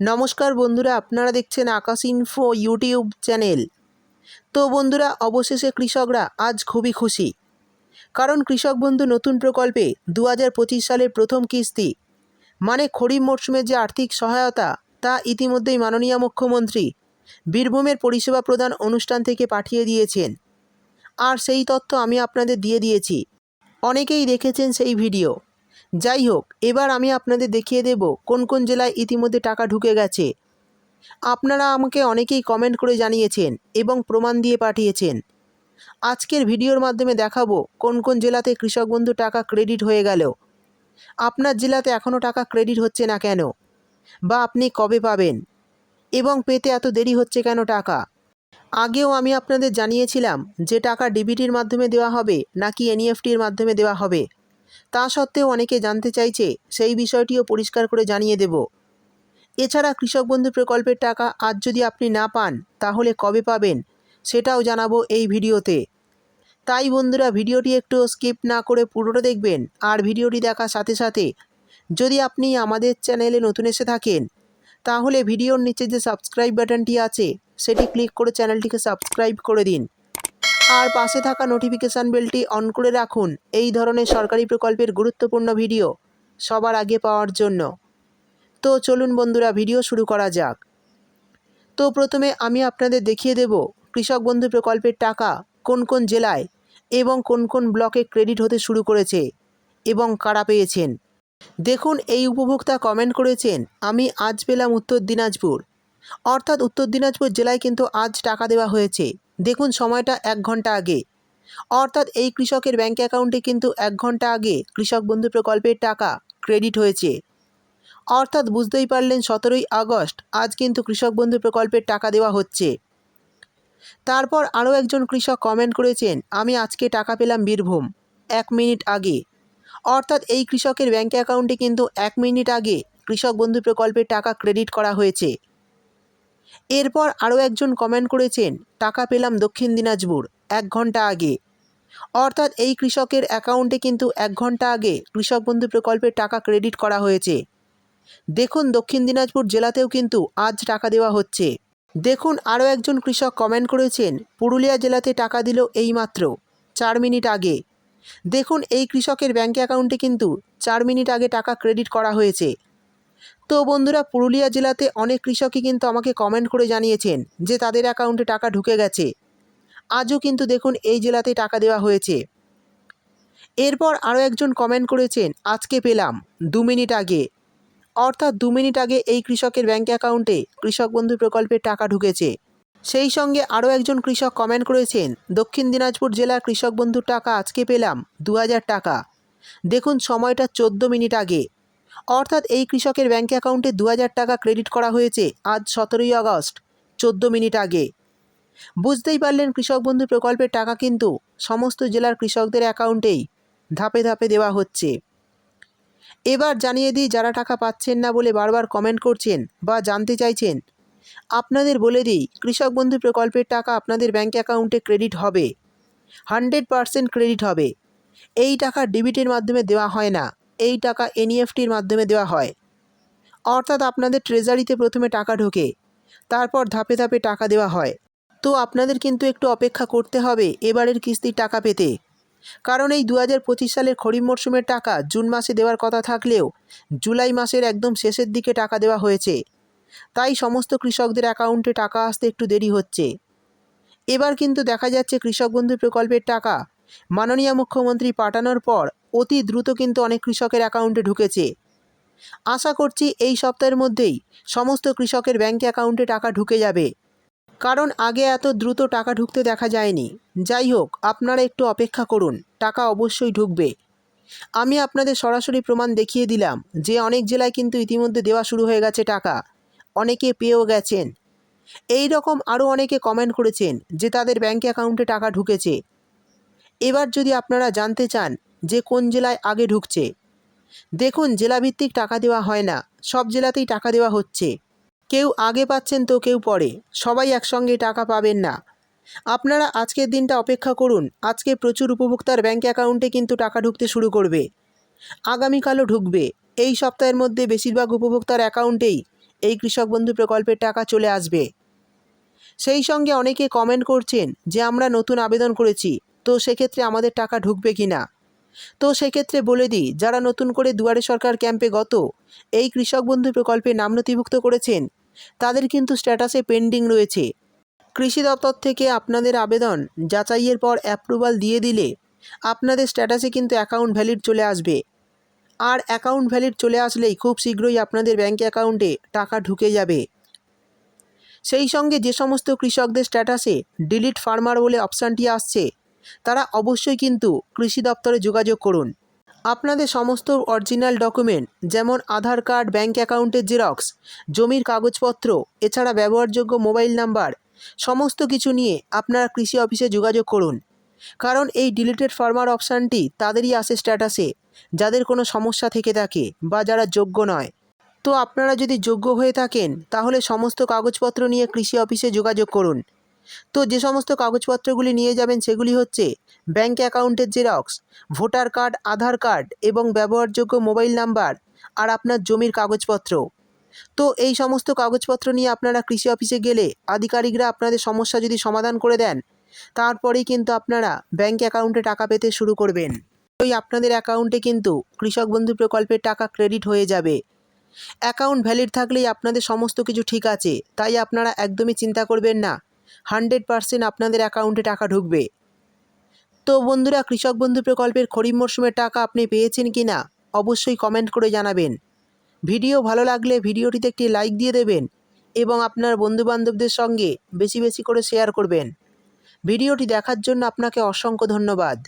নমস্কার বন্ধুরা, আপনারা দেখছেন আকাশ ইনফো ইউটিউব চ্যানেল তো বন্ধুরা, অবশেষে কৃষকরা আজ খুবই খুশি। কারণ কৃষক বন্ধু নতুন প্রকল্পে দু হাজার পঁচিশ সালের প্রথম কিস্তি মানে খরিফ মরশুমের যে আর্থিক সহায়তা, তা ইতিমধ্যেই মাননীয় মুখ্যমন্ত্রী বীরভূমের পরিষেবা প্রদান অনুষ্ঠান থেকে পাঠিয়ে দিয়েছেন। আর সেই তথ্য আমি আপনাদের দিয়ে দিয়েছি। অনেকেই দেখেছেন সেই ভিডিও। যাই হোক এবার আমি আপনাদের দেখিয়ে দেব কোন কোন জেলায় ইতিমধ্যে টাকা ঢুকে গেছে। আপনারা আমাকে অনেকেই কমেন্ট করে জানিয়েছেন এবং প্রমাণ দিয়ে পাঠিয়েছেন। আজকের ভিডিওর মাধ্যমে দেখাবো কোন কোন জেলাতে কৃষক বন্ধু টাকা ক্রেডিট হয়ে গেল। আপনার জেলাতে এখনও টাকা ক্রেডিট হচ্ছে না কেন? বা আপনি কবে পাবেন? এবং পেতে এত দেরি হচ্ছে কেন টাকা? আগেও আমি আপনাদের জানিয়েছিলাম যে টাকা ডিবিটির মাধ্যমে দেওয়া হবে নাকি এনইএফটির মাধ্যমে দেওয়া হবে। তা সত্ত্বেও অনেকে জানতে চাইছে, সেই বিষয়টিও পরিষ্কার করে জানিয়ে দেব। এছাড়া কৃষক বন্ধু প্রকল্পের টাকা আজ যদি আপনি না পান, তাহলে কবে পাবেন, সেটাও জানাব এই ভিডিওতে। তাই বন্ধুরা, ভিডিওটি একটু স্কিপ না করে পুরোটা দেখবেন, আর ভিডিওটি দেখার সাথে সাথে যদি আপনি আমাদের চ্যানেলে নতুন এসে থাকেন, তাহলে ভিডিওর নিচে যে সাবস্ক্রাইব বাটনটি আছে, সেটি ক্লিক করে চ্যানেলটিকে সাবস্ক্রাইব করে দিন। আর পাশে থাকা নোটিফিকেশান বেলটি অন করে রাখুন। এই ধরনের সরকারি প্রকল্পের গুরুত্বপূর্ণ ভিডিও সবার আগে পাওয়ার জন্য। তো চলুন বন্ধুরা ভিডিও শুরু করা যাক। তো প্রথমে আমি আপনাদের দেখিয়ে দেব কৃষক বন্ধু প্রকল্পের টাকা কোন কোন জেলায় এবং কোন কোন ব্লকে ক্রেডিট হতে শুরু করেছে এবং কারা পেয়েছেন। দেখুন, এই উপভোক্তা কমেন্ট করেছেন, আমি আজ পেলাম উত্তর দিনাজপুর। অর্থাৎ উত্তর দিনাজপুর জেলায় কিন্তু আজ টাকা দেওয়া হয়েছে। দেখুন সময়টা এক ঘণ্টা আগে। অর্থাৎ এই কৃষকের ব্যাঙ্ক অ্যাকাউন্টে কিন্তু এক ঘণ্টা আগে কৃষক বন্ধু প্রকল্পের টাকা ক্রেডিট হয়েছে। অর্থাৎ বুঝতেই পারলেন সতেরোই আগস্ট, আজ কিন্তু কৃষক বন্ধু প্রকল্পের টাকা দেওয়া হচ্ছে। তারপর আরও একজন কৃষক কমেন্ট করেছেন, আমি আজকে টাকা পেলাম বীরভূম, এক মিনিট আগে। অর্থাৎ এই কৃষকের ব্যাঙ্ক অ্যাকাউন্টে কিন্তু এক মিনিট আগে কৃষক বন্ধু প্রকল্পের টাকা ক্রেডিট করা হয়েছে। এরপর আরও একজন কমেন্ট করেছেন, টাকা পেলাম দক্ষিণ দিনাজপুর, এক ঘণ্টা আগে। অর্থাৎ এই কৃষকের অ্যাকাউন্টে কিন্তু এক ঘণ্টা আগে কৃষক বন্ধু প্রকল্পের টাকা ক্রেডিট করা হয়েছে। দেখুন, দক্ষিণ দিনাজপুর জেলাতেও কিন্তু আজ টাকা দেওয়া হচ্ছে। দেখুন, আরও একজন কৃষক কমেন্ট করেছেন, পুরুলিয়া জেলাতে টাকা দিল এইমাত্র, চার মিনিট আগে। দেখুন, এই কৃষকের ব্যাঙ্ক অ্যাকাউন্টে কিন্তু চার মিনিট আগে টাকা ক্রেডিট করা হয়েছে। তো বন্ধুরা, পুরুলিয়া জেলাতে অনেক কৃষকই কিন্তু আমাকে কমেন্ট করে জানিয়েছেন যে তাদের অ্যাকাউন্টে টাকা ঢুকে গেছে। আজও কিন্তু দেখুন এই জেলাতে টাকা দেওয়া হয়েছে। এরপর আরও একজন কমেন্ট করেছেন, আজকে পেলাম, দু মিনিট আগে। অর্থাৎ দু মিনিট আগে এই কৃষকের ব্যাঙ্ক অ্যাকাউন্টে কৃষক বন্ধু প্রকল্পের টাকা ঢুকেছে। সেই সঙ্গে আরও একজন কৃষক কমেন্ট করেছেন, দক্ষিণ দিনাজপুর জেলার কৃষক বন্ধুর টাকা আজকে পেলাম, দু হাজার টাকা। দেখুন সময়টা চোদ্দ মিনিট আগে। অর্থাৎ এই কৃষকের ব্যাঙ্ক অ্যাকাউন্টে দু হাজার টাকা ক্রেডিট করা হয়েছে আজ সতেরোই আগস্ট, চোদ্দ মিনিট আগে। বুঝতেই পারলেন কৃষক বন্ধু প্রকল্পের টাকা কিন্তু সমস্ত জেলার কৃষকদের অ্যাকাউন্টেই ধাপে ধাপে দেওয়া হচ্ছে। এবার জানিয়ে দিই যারা টাকা পাচ্ছেন না বলে বারবার কমেন্ট করছেন বা জানতে চাইছেন, আপনাদের বলে দিই কৃষক বন্ধু প্রকল্পের টাকা আপনাদের ব্যাঙ্ক অ্যাকাউন্টে ক্রেডিট হবে। হান্ড্রেড পারসেন্ট ক্রেডিট হবে। এই টাকা ডেবিটের মাধ্যমে দেওয়া হয় না। এই টাকা এনইএফটির মাধ্যমে দেওয়া হয়। অর্থাৎ আপনাদের ট্রেজারিতে প্রথমে টাকা ঢোকে, তারপর ধাপে ধাপে টাকা দেওয়া হয়। তো আপনাদের কিন্তু একটু অপেক্ষা করতে হবে এবারের কিস্তির টাকা পেতে। কারণ এই দু হাজার পঁচিশ সালের খরিফ মরশুমের টাকা জুন মাসে দেওয়ার কথা থাকলেও জুলাই মাসের একদম শেষের দিকে টাকা দেওয়া হয়েছে। তাই সমস্ত কৃষকদের অ্যাকাউন্টে টাকা আসতে একটু দেরি হচ্ছে। এবার কিন্তু দেখা যাচ্ছে কৃষক বন্ধু প্রকল্পের টাকা মাননীয় মুখ্যমন্ত্রী পাঠানোর পর অতি দ্রুত কিন্তু অনেক কৃষকের অ্যাকাউন্টে ঢুকেছে। আশা করছি এই সপ্তাহের মধ্যেই সমস্ত কৃষকের ব্যাঙ্ক অ্যাকাউন্টে টাকা ঢুকে যাবে। কারণ আগে এত দ্রুত টাকা ঢুকতে দেখা যায়নি। যাই হোক, আপনারা একটু অপেক্ষা করুন, টাকা অবশ্যই ঢুকবে। আমি আপনাদের সরাসরি প্রমাণ দেখিয়ে দিলাম যে অনেক জেলায় কিন্তু ইতিমধ্যে দেওয়া শুরু হয়ে গেছে টাকা। অনেকে পেয়েও গেছেন। এই রকম আরও অনেকে কমেন্ট করেছেন যে তাদের ব্যাঙ্ক অ্যাকাউন্টে টাকা ঢুকেছে। এবার যদি আপনারা জানতে চান যে কোন জেলায় আগে ঢুকছে, দেখুন জেলাভিত্তিক টাকা দেওয়া হয় না, সব জেলাতেই টাকা দেওয়া হচ্ছে। কেউ আগে পাচ্ছেন তো কেউ পরে, সবাই একসঙ্গে টাকা পাবেন না। আপনারা আজকের দিনটা অপেক্ষা করুন, আজকে প্রচুর উপভোক্তার ব্যাঙ্ক অ্যাকাউন্টে কিন্তু টাকা ঢুকতে শুরু করবে। আগামীকালও ঢুকবে, এই সপ্তাহের মধ্যে বেশিরভাগ উপভোক্তার অ্যাকাউন্টেই এই কৃষক বন্ধু প্রকল্পের টাকা চলে আসবে। সেই সঙ্গে অনেকে কমেন্ট করছেন যে আমরা নতুন আবেদন করেছি তো সেক্ষেত্রে আমাদের টাকা ঢুকবে কি না তো সেক্ষেত্রে বলে দিই, যারা নতুন করে দুয়ারে সরকার ক্যাম্পে গত, এই কৃষক বন্ধু প্রকল্পে নাম নথিভুক্ত করেছেন, তাদের কিন্তু স্ট্যাটাসে পেন্ডিং রয়েছে। কৃষি দপ্তর থেকে আপনাদের আবেদন যাচাইয়ের পর অ্যাপ্রুভাল দিয়ে দিলে আপনাদের স্ট্যাটাসে কিন্তু অ্যাকাউন্ট ভ্যালিড চলে আসবে। আর অ্যাকাউন্ট ভ্যালিড চলে আসলেই খুব শীঘ্রই আপনাদের ব্যাঙ্ক অ্যাকাউন্টে টাকা ঢুকে যাবে। সেই সঙ্গে যে সমস্ত কৃষকদের স্ট্যাটাসে ডিলিট ফার্মার বলে অপশানটি আসছে তারা অবশ্যই কিন্তু কৃষি দপ্তরে যোগাযোগ করুন। আপনাদের সমস্ত অরিজিনাল ডকুমেন্ট যেমন আধার কার্ড ব্যাঙ্ক অ্যাকাউন্টের জেরক্স জমির কাগজপত্র, এছাড়া ব্যবহারযোগ্য মোবাইল নাম্বার সমস্ত কিছু নিয়ে আপনারা কৃষি অফিসে যোগাযোগ করুন। কারণ এই ডিলিটেড ফার্মার অপশানটি তাদেরই আসে স্ট্যাটাসে যাদের কোনো সমস্যা থেকে থাকে বা যারা যোগ্য নয়। তো আপনারা যদি যোগ্য হয়ে থাকেন, তাহলে সমস্ত কাগজপত্র নিয়ে কৃষি অফিসে যোগাযোগ করুন। তো যে সমস্ত কাগজপত্রগুলি নিয়ে যাবেন সেগুলি হচ্ছে ব্যাঙ্ক অ্যাকাউন্টের xerox, voter card, Aadhaar card এবং ব্যবহারযোগ্য মোবাইল নাম্বার আর আপনার জমির কাগজপত্র। তো এই সমস্ত কাগজপত্র নিয়ে আপনারা কৃষি অফিসে গেলে আধিকারিকরা আপনাদের সমস্যা যদি সমাধান করে দেন, তারপরেই কিন্তু আপনারা ব্যাঙ্ক অ্যাকাউন্টে টাকা পেতে শুরু করবেন। ওই আপনাদের অ্যাকাউন্টে কিন্তু কৃষক বন্ধু প্রকল্পের টাকা ক্রেডিট হয়ে যাবে। অ্যাকাউন্ট ভ্যালিড থাকলেই আপনাদের সমস্ত কিছু ঠিক আছে, তাই আপনারা একদমই চিন্তা করবেন না। হান্ড্রেড পারসেন্ট আপনাদের অ্যাকাউন্টে টাকা ঢুকবে। তো বন্ধুরা, কৃষক বন্ধু প্রকল্পের খরিফ মরশুমের টাকা আপনি পেয়েছেন কি না, অবশ্যই কমেন্ট করে জানাবেন। ভিডিও ভালো লাগলে ভিডিওটিতে একটি লাইক দিয়ে দেবেন এবং আপনার বন্ধুবান্ধবদের সঙ্গে বেশি বেশি করে শেয়ার করবেন। ভিডিওটি দেখার জন্য আপনাকে অসংখ্য ধন্যবাদ।